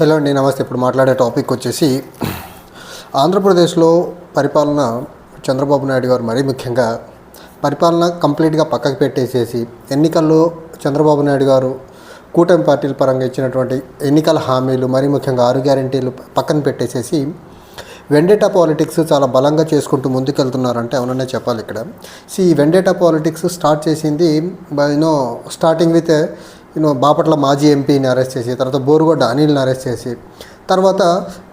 Hello అండి నమస్తే. ఇప్పుడు మాట్లాడే టాపిక్ వచ్చేసి ఆంధ్రప్రదేశ్లో పరిపాలన చంద్రబాబు నాయుడు గారు మరీ ముఖ్యంగా పరిపాలన కంప్లీట్గా పక్కకు పెట్టేసేసి ఎన్నికల్లో చంద్రబాబు నాయుడు గారు కూటమి పార్టీల పరంగా ఇచ్చినటువంటి ఎన్నికల హామీలు మరీ ముఖ్యంగా ఆరు గ్యారంటీలు పక్కన పెట్టేసేసి వెండేటా పాలిటిక్స్ చాలా బలంగా చేసుకుంటూ ముందుకెళ్తున్నారంటే అవుననే చెప్పాలి ఇక్కడ. సి ఈ వెండేటా పాలిటిక్స్ స్టార్ట్ చేసింది you know starting with you know Bapatla మాజీ ఎంపీని అరెస్ట్ చేసి తర్వాత బోరుగొడ్డ అనిల్ని అరెస్ట్ చేసి తర్వాత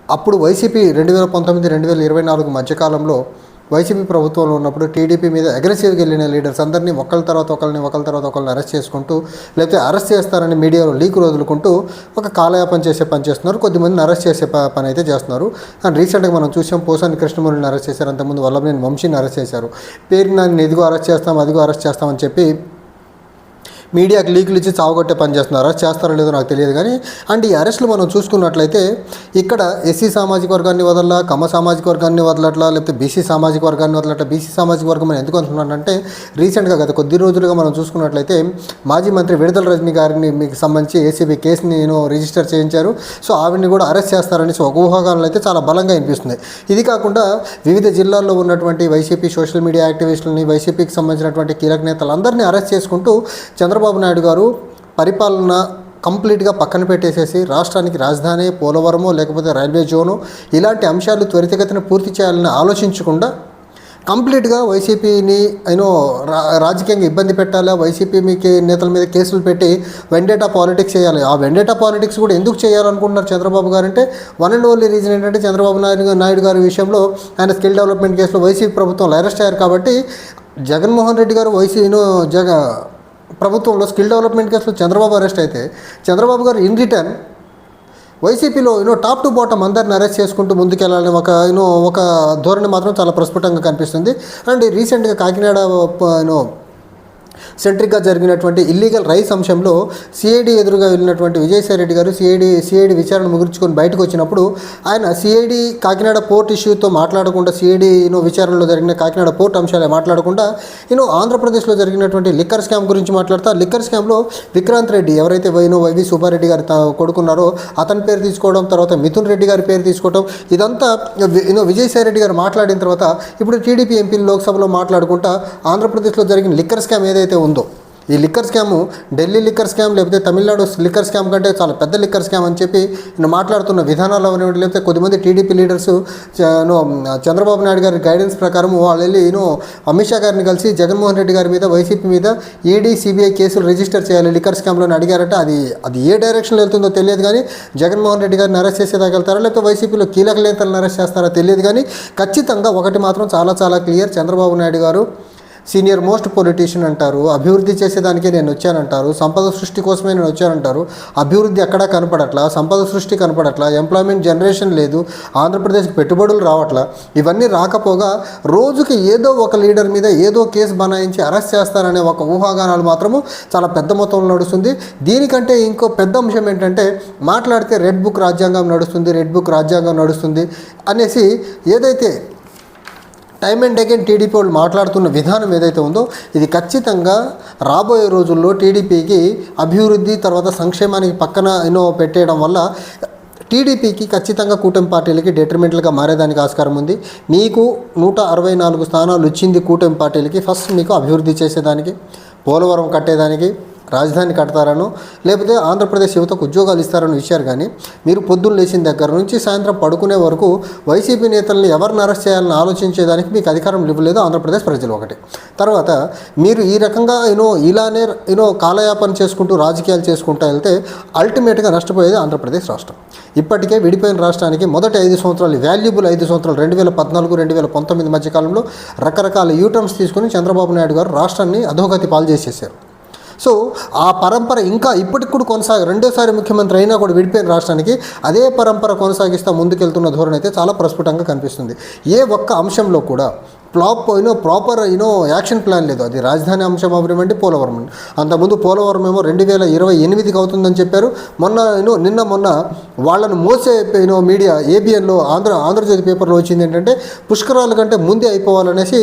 అప్పుడు వైసీపీ రెండు వేల పంతొమ్మిది రెండు వేల ఇరవై నాలుగు మధ్యకాలంలో వైసీపీ ప్రభుత్వంలో ఉన్నప్పుడు టీడీపీ మీద అగ్రెసివ్గా వెళ్ళిన లీడర్స్ అందరినీ ఒకళ్ళ తర్వాత ఒకరిని ఒకళ్ళ తర్వాత ఒకరిని అరెస్ట్ చేసుకుంటూ లేకపోతే అరెస్ట్ చేస్తారని మీడియాలో లీకులు వదులుకుంటూ ఒక కాలయాపన చేసే పని చేస్తున్నారు. కొద్దిమందిని అరెస్ట్ చేసే పని అయితే చేస్తున్నారు. అండ్ రీసెంట్గా మనం చూసాం పోసాని కృష్ణమూర్తిని అరెస్ట్ చేశారు. అంతకుముందు వల్లభనేని వంశీని అరెస్ట్ చేశారు. పేరు నన్ను ఇదిగో అరెస్ట్ చేస్తాం అదిగో అరెస్ట్ చేస్తామని చెప్పి మీడియాకి లీకులు ఇచ్చి చావగొట్టే పని చేస్తున్నారు? అరెస్ట్ చేస్తారో లేదో నాకు తెలియదు కానీ అండ్ ఈ అరెస్టులు మనం చూసుకున్నట్లయితే ఇక్కడ ఎస్సీ సామాజిక వర్గాన్ని వదలలా కమ్మ సామాజిక వర్గాన్ని వదలట్లా లేకపోతే బీసీ సామాజిక వర్గాన్ని వదలట్లా బీసీ సామాజిక వర్గం అని ఎందుకు అంటున్నానంటే రీసెంట్గా గత కొద్ది రోజులుగా మనం చూసుకున్నట్లయితే మాజీ మంత్రి విడుదల రజనీ గారిని మీకు సంబంధించి ఏసీబీ కేసుని నేను రిజిస్టర్ చేయించారు. సో ఆవిడని కూడా అరెస్ట్ చేస్తారనేసి ఒక ఊహాగానాలు అయితే చాలా బలంగా వినిపిస్తుంది. ఇది కాకుండా వివిధ జిల్లాల్లో ఉన్నటువంటి వైసీపీ సోషల్ మీడియా యాక్టివిస్టులని వైసీపీకి సంబంధించినటువంటి కీలక నేతలందరినీ అరెస్ట్ చేసుకుంటూ చంద్ర చంద్రబాబు నాయుడు గారు పరిపాలన కంప్లీట్గా పక్కన పెట్టేసేసి రాష్ట్రానికి రాజధాని పోలవరమో లేకపోతే రైల్వే జోను ఇలాంటి అంశాలు త్వరితగతిన పూర్తి చేయాలని ఆలోచించకుండా కంప్లీట్గా వైసీపీని అయినో రా రాజకీయంగా ఇబ్బంది పెట్టాలా? వైసీపీ మీకు నేతల మీద కేసులు పెట్టి వెండేటా పాలిటిక్స్ చేయాలి. ఆ వెండేటా పాలిటిక్స్ కూడా ఎందుకు చేయాలనుకుంటున్నారు చంద్రబాబు గారు అంటే వన్ అండ్ ఓన్లీ రీజన్ ఏంటంటే చంద్రబాబు నాయుడు నాయుడు గారి విషయంలో ఆయన స్కిల్ డెవలప్మెంట్ కేసులో వైసీపీ ప్రభుత్వంలో అరెస్ట్ అయ్యారు కాబట్టి జగన్మోహన్ రెడ్డి గారు వైసీ జగ ప్రభుత్వంలో స్కిల్ డెవలప్మెంట్ కేసులో చంద్రబాబు అరెస్ట్ అయితే చంద్రబాబు గారు ఇన్ రిటర్న్ వైసీపీలో you know top to bottom అందరిని అరెస్ట్ చేసుకుంటూ ముందుకెళ్ళాలని ఒక యూనో ఒక ధోరణి మాత్రం చాలా ప్రస్ఫుటంగా కనిపిస్తుంది. అండ్ రీసెంట్గా కాకినాడ యూనో సెంట్రిక్గా జరిగినటువంటి ఇల్లీగల్ రైస్ అంశంలో సిఐడి ఎదురుగా వెళ్ళినటువంటి విజయసాయి రెడ్డి గారు సిఐడి సిఐడి విచారణ ముగించుకొని బయటకు వచ్చినప్పుడు ఆయన సిఐడి కాకినాడ పోర్ట్ ఇష్యూతో మాట్లాడకుండా సిఐడి యూనో విచారణలో జరిగిన కాకినాడ పోర్ట్ అంశాలే మాట్లాడకుండా యూనో ఆంధ్రప్రదేశ్లో జరిగినటువంటి లిక్కర్ స్కామ్ గురించి మాట్లాడుతా లిక్కర్ స్కామ్లో విక్రాంత్ రెడ్డి ఎవరైతే వైనో వైవి సుబ్బారెడ్డి గారు కొడుకున్నారో అతని పేరు తీసుకోవడం తర్వాత మిథున్ రెడ్డి గారి పేరు తీసుకోవడం ఇదంతా వి- యూనో విజయసాయి రెడ్డి గారు మాట్లాడిన తర్వాత ఇప్పుడు టీడీపీ ఎంపీలు లోక్సభలో మాట్లాడుకుంటా ఆంధ్రప్రదేశ్లో జరిగిన లిక్కర్ స్కామ్ ఏదైతే ఉందో ఈ liquor scam Delhi liquor scam లేకపోతే తమిళనాడు లిక్కర్ స్కామ్ కంటే చాలా పెద్ద లిక్కర్ స్కామ్ అని చెప్పి నేను మాట్లాడుతున్న విధానాలు అనేవి లేకపోతే కొద్దిమంది టీడీపీ లీడర్స్ చంద్రబాబు నాయుడు గారి గైడెన్స్ ప్రకారం వాళ్ళు వెళ్ళి నేను అమిత్ షా గారిని కలిసి జగన్మోహన్ రెడ్డి గారి మీద వైసీపీ మీద ఈడీ సిబిఐ కేసులు రిజిస్టర్ చేయాలి లిక్కర్ స్కామ్లో అడిగారంటే అడిగారట. అది అది ఏ డైరెక్షన్లో వెళ్తుందో తెలియదు కానీ జగన్మోహన్ రెడ్డి గారిని అరెస్ట్ చేసేదాకా వెళ్తారా లేకపోతే వైసీపీలో కీలక నేతలను అరెస్ట్ చేస్తారా తెలియదు కానీ ఖచ్చితంగా ఒకటి మాత్రం చాలా చాలా క్లియర్ చంద్రబాబు నాయుడు గారు సీనియర్ మోస్ట్ పొలిటీషియన్ అంటారు అభివృద్ధి చేసేదానికే నేను వచ్చానంటారు సంపద సృష్టి కోసమే నేను వచ్చానంటారు. అభివృద్ధి ఎక్కడా కనపడట్లా? సంపద సృష్టి కనపడట్లా? ఎంప్లాయ్మెంట్ జనరేషన్ లేదు ఆంధ్రప్రదేశ్కి పెట్టుబడులు రావట్లా? ఇవన్నీ రాకపోగా రోజుకి ఏదో ఒక లీడర్ మీద ఏదో కేసు బనాయించి అరెస్ట్ చేస్తారనే ఒక ఊహాగానాలు మాత్రము చాలా పెద్ద మొత్తంలో నడుస్తుంది. దీనికంటే ఇంకో పెద్ద అంశం ఏంటంటే మాట్లాడితే రెడ్ బుక్ రాజ్యాంగం నడుస్తుంది రెడ్ బుక్ రాజ్యాంగం నడుస్తుంది అనేసి ఏదైతే టైమ్ అండ్ అగైన్ టీడీపీ వాళ్ళు మాట్లాడుతున్న విధానం ఏదైతే ఉందో ఇది ఖచ్చితంగా రాబోయే రోజుల్లో టీడీపీకి అభివృద్ధి తర్వాత సంక్షేమానికి పక్కన ఎన్నో పెట్టేయడం వల్ల టీడీపీకి ఖచ్చితంగా కూటమి పార్టీలకి డెట్రిమెంటల్గా మారేదానికి ఆస్కారం ఉంది. మీకు నూట అరవై నాలుగు స్థానాలు ఇచ్చింది కూటమి పార్టీలకి ఫస్ట్ మీకు అభివృద్ధి చేసేదానికి పోలవరం కట్టేదానికి రాజధాని కడతారనో లేకపోతే ఆంధ్రప్రదేశ్ యువతకు ఉద్యోగాలు ఇస్తారని ఇచ్చారు కానీ మీరు పొద్దున్న లేచిన దగ్గర నుంచి సాయంత్రం పడుకునే వరకు వైసీపీ నేతల్ని ఎవరిని అరెస్ట్ చేయాలని ఆలోచించేదానికి మీకు అధికారం ఇవ్వలేదు ఆంధ్రప్రదేశ్ ప్రజలు ఒకటి. తర్వాత మీరు ఈ రకంగా యూనో ఇలానే యూనో కాలయాపన చేసుకుంటూ రాజకీయాలు చేసుకుంటూ వెళ్తే అల్టిమేట్గా నష్టపోయేది ఆంధ్రప్రదేశ్ రాష్ట్రం. ఇప్పటికే విడిపోయిన రాష్ట్రానికి మొదటి ఐదు సంవత్సరాలు వాల్యుబుల్ ఐదు సంవత్సరాలు రెండు వేల పద్నాలుగు రెండు వేల పంతొమ్మిది మధ్య కాలంలో రకరకాల యూటర్న్స్ తీసుకుని చంద్రబాబు నాయుడు గారు రాష్ట్రాన్ని అధోగతి పాలు చేసేసారు. సో ఆ పరంపర ఇంకా ఇప్పటికి కూడా కొనసాగ రెండోసారి ముఖ్యమంత్రి అయినా కూడా విడిపోయిన రాష్ట్రానికి అదే పరంపర కొనసాగిస్తూ ముందుకెళ్తున్న ధోరణి అయితే చాలా ప్రస్ఫుటంగా కనిపిస్తుంది. ఏ ఒక్క అంశంలో కూడా flop you know proper you know action plan లేదు. అది రాజధాని అంశం అవ్వనివ్వండి పోలవరం అండి. అంతకుముందు పోలవరం ఏమో రెండు వేల ఇరవై ఎనిమిదికి అవుతుందని చెప్పారు. మొన్న యూనో నిన్న మొన్న వాళ్ళను మోసే యూనో మీడియా ఏబిఎన్లో ఆంధ్ర ఆంధ్రజ్యోతి పేపర్లో వచ్చింది ఏంటంటే పుష్కరాల కంటే ముందే అయిపోవాలనేసి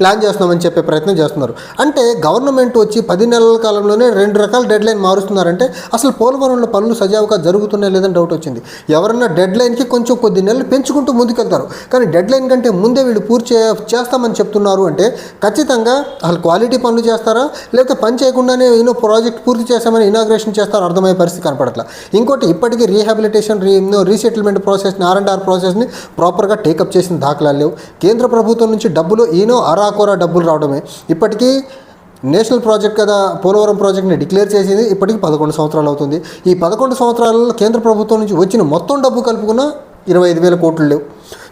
ప్లాన్ చేస్తున్నామని చెప్పే ప్రయత్నం చేస్తున్నారు. అంటే గవర్నమెంట్ వచ్చి పది నెలల కాలంలోనే రెండు రకాల డెడ్ లైన్ మారుస్తున్నారంటే అసలు పోలవరంలో పనులు సజావుగా జరుగుతున్నాయి లేదని డౌట్ వచ్చింది. ఎవరన్నా డెడ్ లైన్కి కొంచెం కొద్ది నెలలు పెంచుకుంటూ ముందుకెళ్తారు. కానీ డెడ్ లైన్ కంటే ముందే వీళ్ళు పూర్తి చేస్తామని చెప్తున్నారు అంటే ఖచ్చితంగా అసలు క్వాలిటీ పనులు చేస్తారా? లేకపోతే పని చేయకుండానే యూనో ప్రాజెక్ట్ పూర్తి చేస్తామని ఇనాగ్రేషన్ చేస్తారో? అర్థమయ్యే పరిస్థితి కనపడట్లా. ఇంకోటి ఇప్పటికీ రీహాబిలిటేషన్ రీ రీసెటిల్మెంట్ ప్రాసెస్ని ఆర్ అండ్ ఆర్ ప్రాసెస్ని ప్రాపర్గా టేకప్ చేసిన దాఖలాలు లేవు. కేంద్ర ప్రభుత్వం నుంచి డబ్బులు ఈనో కోరా డబ్బులు రావడమే. ఇప్పటికీ నేషనల్ ప్రాజెక్ట్ కదా పోలవరం ప్రాజెక్ట్ని డిక్లేర్ చేసింది ఇప్పటికి పదకొండు సంవత్సరాలు అవుతుంది. ఈ పదకొండు సంవత్సరాలలో కేంద్ర ప్రభుత్వం నుంచి వచ్చిన మొత్తం డబ్బు కలుపుకున్న ఇరవై ఐదు వేల కోట్లు లేవు.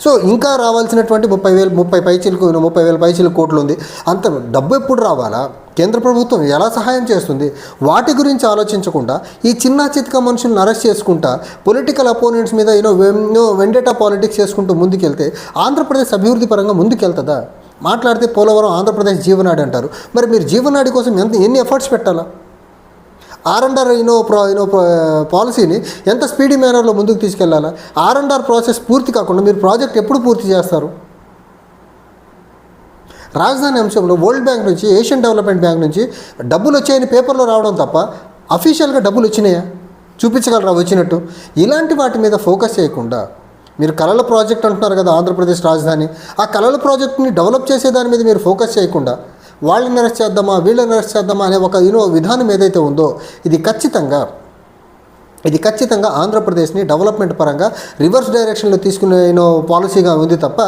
సో ఇంకా రావాల్సినటువంటి ముప్పై వేలు ముప్పై పైచీలకు ముప్పై వేల పైచీల కోట్లు ఉంది. అంత డబ్బు ఎప్పుడు రావాలా? కేంద్ర ప్రభుత్వం ఎలా సహాయం చేస్తుంది? వాటి గురించి ఆలోచించకుండా ఈ చిన్న చితక మనుషులను అరెస్ట్ చేసుకుంటా పొలిటికల్ అపోనెంట్స్ మీద యూనో యూనో వెండేటా పాలిటిక్స్ చేసుకుంటూ ముందుకెళ్తే ఆంధ్రప్రదేశ్ అభివృద్ధి పరంగా ముందుకెళ్తుందా? మాట్లాడితే పోలవరం ఆంధ్రప్రదేశ్ జీవనాడి అంటారు. మరి మీరు జీవనాడి కోసం ఎంత ఎన్ని ఎఫర్ట్స్ పెట్టాలా? ఆర్ అండ్ ఆర్ ఇనో ప్రో ఇనో పాలసీని ఎంత స్పీడీ మేనర్లో ముందుకు తీసుకెళ్ళాలా ఆర్ అండ్ ఆర్ ప్రాసెస్ పూర్తి కాకుండా మీరు ప్రాజెక్ట్ ఎప్పుడు పూర్తి చేస్తారు? రాజధాని అంశంలో వరల్డ్ బ్యాంక్ నుంచి ఏషియన్ డెవలప్మెంట్ బ్యాంక్ నుంచి డబ్బులు వచ్చాయని పేపర్లో రావడం తప్ప అఫీషియల్గా డబ్బులు వచ్చినాయా? చూపించగలరా వచ్చినట్టు? ఇలాంటి వాటి మీద ఫోకస్ చేయకుండా మీరు కళల ప్రాజెక్ట్ అంటున్నారు కదా ఆంధ్రప్రదేశ్ రాజధాని. ఆ కళల ప్రాజెక్ట్ని డెవలప్ చేసే దాని మీద మీరు ఫోకస్ చేయకుండా వాళ్ళని అరెస్ట్ చేద్దామా వీళ్ళని అరెస్ట్ చేద్దామా అనే ఒక యూనో విధానం ఏదైతే ఉందో ఇది ఖచ్చితంగా ఇది ఖచ్చితంగా ఆంధ్రప్రదేశ్ని డెవలప్మెంట్ పరంగా రివర్స్ డైరెక్షన్లో తీసుకునే పాలసీగా ఉంది తప్ప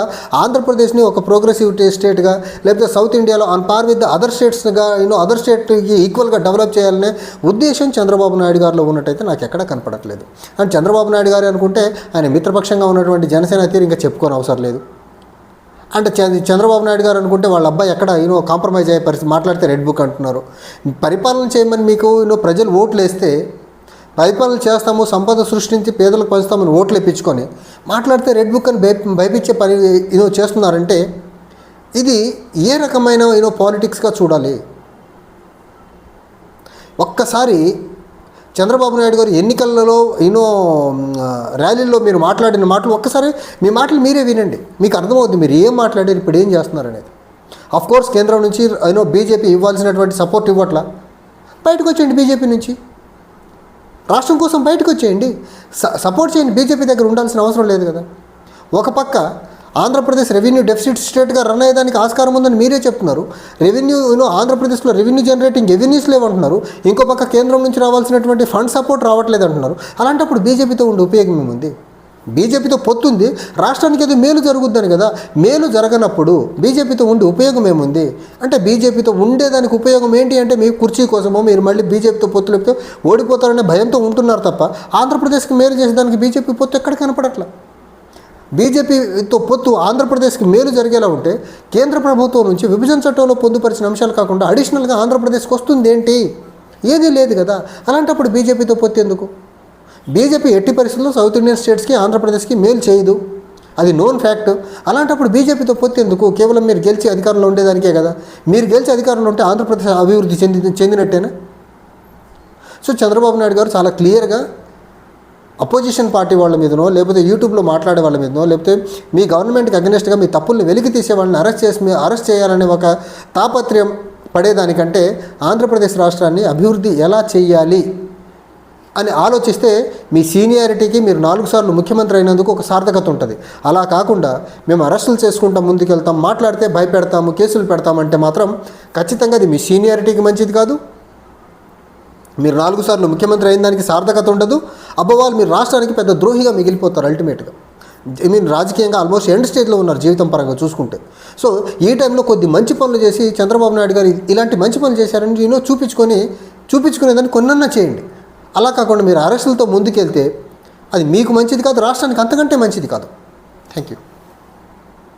ఆంధ్రప్రదేశ్ని ఒక ప్రోగ్రెసివ్ స్టేట్గా లేకపోతే సౌత్ ఇండియాలో ఆన్ పార్ విత్ అదర్ స్టేట్స్గా యూనో అదర్ స్టేట్కి ఈక్వల్గా డెవలప్ చేయాలనే ఉద్దేశం చంద్రబాబు నాయుడు గారిలో ఉన్నట్టయితే నాకు ఎక్కడా కనపడట్లేదు. అండ్ చంద్రబాబు నాయుడు గారు అనుకుంటే ఆయన మిత్రపక్షంగా ఉన్నటువంటి జనసేన తీరు ఇంకా చెప్పుకోని అవసరం లేదు. అంటే చంద్రబాబు నాయుడు గారు అనుకుంటే వాళ్ళ అబ్బాయి ఎక్కడ యూనో కాంప్రమైజ్ అయ్యే పరిస్థితి మాట్లాడితే రెడ్ బుక్ అంటున్నారు. పరిపాలన చేయమని మీకు యూనో ప్రజలు ఓట్లు వేస్తే పరిపాలన చేస్తాము సంపద సృష్టించి పేదలకు పంచుతామని ఓట్లు ఇప్పించుకొని మాట్లాడితే రెడ్ బుక్ అని భయ భయపించే పని ఇదో చేస్తున్నారంటే ఇది ఏ రకమైన ఏదో పాలిటిక్స్గా చూడాలి. ఒక్కసారి చంద్రబాబు నాయుడు గారు ఎన్నికలలో ఎన్నో ర్యాలీల్లో మీరు మాట్లాడిన మాటలు ఒక్కసారి మీ మాటలు మీరే వినండి. మీకు అర్థమవుతుంది మీరు ఏం మాట్లాడారు ఇప్పుడు ఏం చేస్తున్నారు అనేది అఫ్ కోర్స్ కేంద్రం నుంచి అయినో బీజేపీ ఇవ్వాల్సినటువంటి సపోర్ట్ ఇవ్వట్లా? బయటకు వచ్చేయండి బీజేపీ నుంచి. రాష్ట్రం కోసం బయటకు వచ్చేయండి. స- సపోర్ట్ చేయండి. బీజేపీ దగ్గర ఉండాల్సిన అవసరం లేదు కదా. ఒక పక్క ఆంధ్రప్రదేశ్ రెవెన్యూ డెఫిసిట్ స్టేట్గా రన్ అయ్యేదానికి ఆస్కారం ఉందని మీరే చెప్తున్నారు. రెవెన్యూను ఆంధ్రప్రదేశ్లో రెవెన్యూ జనరేటింగ్ రెవెన్యూస్ లేవంటున్నారు. ఇంకో పక్క కేంద్రం నుంచి రావాల్సినటువంటి ఫండ్ సపోర్ట్ రావట్లేదు అంటున్నారు అలాంటప్పుడు బీజేపీతో ఉండే ఉపయోగం ఏముంది? బీజేపీతో పొత్తుంది రాష్ట్రానికి అది మేలు జరుగుద్దని కదా మేలు జరగనప్పుడు బీజేపీతో ఉండి ఉపయోగం ఏముంది? అంటే బీజేపీతో ఉండేదానికి ఉపయోగం ఏంటి అంటే మీ కుర్చీ కోసమో మీరు మళ్ళీ బీజేపీతో పొత్తు లేకపోతే ఓడిపోతారనే భయంతో ఉంటున్నారు తప్ప ఆంధ్రప్రదేశ్కి మేలు చేసేదానికి బీజేపీ పొత్తు ఎక్కడ కనపడట్లా? బీజేపీతో పొత్తు ఆంధ్రప్రదేశ్కి మేలు జరిగేలా ఉంటే కేంద్ర ప్రభుత్వం నుంచి విభజన చట్టంలో పొందుపరిచిన అంశాలు కాకుండా అడిషనల్గా ఆంధ్రప్రదేశ్కి వస్తుంది ఏంటి ఏదీ లేదు కదా. అలాంటప్పుడు బీజేపీతో పొత్తు ఎందుకు? బీజేపీ ఎట్టి పరిస్థితుల్లో సౌత్ ఇండియన్ స్టేట్స్కి ఆంధ్రప్రదేశ్కి మేలు చేయదు. అది నోన్ ఫ్యాక్ట్ అలాంటప్పుడు బీజేపీతో పొత్తి ఎందుకు? కేవలం మీరు గెలిచి అధికారంలో ఉండేదానికే కదా. మీరు గెలిచి అధికారంలో ఉంటే ఆంధ్రప్రదేశ్ అభివృద్ధి చెంది చెందినట్టేనా? సో చంద్రబాబు నాయుడు గారు చాలా క్లియర్గా అపోజిషన్ పార్టీ వాళ్ళ మీదనో లేకపోతే యూట్యూబ్లో మాట్లాడే వాళ్ళ మీదనో లేకపోతే మీ గవర్నమెంట్కి అగ్నెస్ట్గా మీ తప్పుల్ని వెలికి తీసే వాళ్ళని అరెస్ట్ చేసి మీ అరెస్ట్ చేయాలనే ఒక తాపత్రయం పడేదానికంటే ఆంధ్రప్రదేశ్ రాష్ట్రాన్ని అభివృద్ధి ఎలా చేయాలి అని ఆలోచిస్తే మీ సీనియారిటీకి మీరు నాలుగు సార్లు ముఖ్యమంత్రి అయినందుకు ఒక సార్థకత ఉంటుంది. అలా కాకుండా మేము అరెస్టులు చేసుకుంటాం ముందుకెళ్తాం మాట్లాడితే భయపెడతాము కేసులు పెడతామంటే మాత్రం ఖచ్చితంగా అది మీ సీనియారిటీకి మంచిది కాదు. మీరు నాలుగు సార్లు ముఖ్యమంత్రి అయిన దానికి సార్థకత ఉండదు. అబ్బవాళ్ళు మీరు రాష్ట్రానికి పెద్ద ద్రోహిగా మిగిలిపోతారు అల్టిమేట్గా ఐ మీన్ రాజకీయంగా ఆల్మోస్ట్ ఎండ్ స్టేజ్లో ఉన్నారు జీవితం పరంగా చూసుకుంటే. సో ఈ టైంలో కొద్ది మంచి పనులు చేసి చంద్రబాబు నాయుడు గారు ఇలాంటి మంచి పనులు చేశారని నేను చూపించుకొని చూపించుకునేదాన్ని కొన్నన్నా చేయండి. అలా కాకుండా మీరు అరెస్టులతో ముందుకెళ్తే అది మీకు మంచిది కాదు రాష్ట్రానికి అంతకంటే మంచిది కాదు. Thank you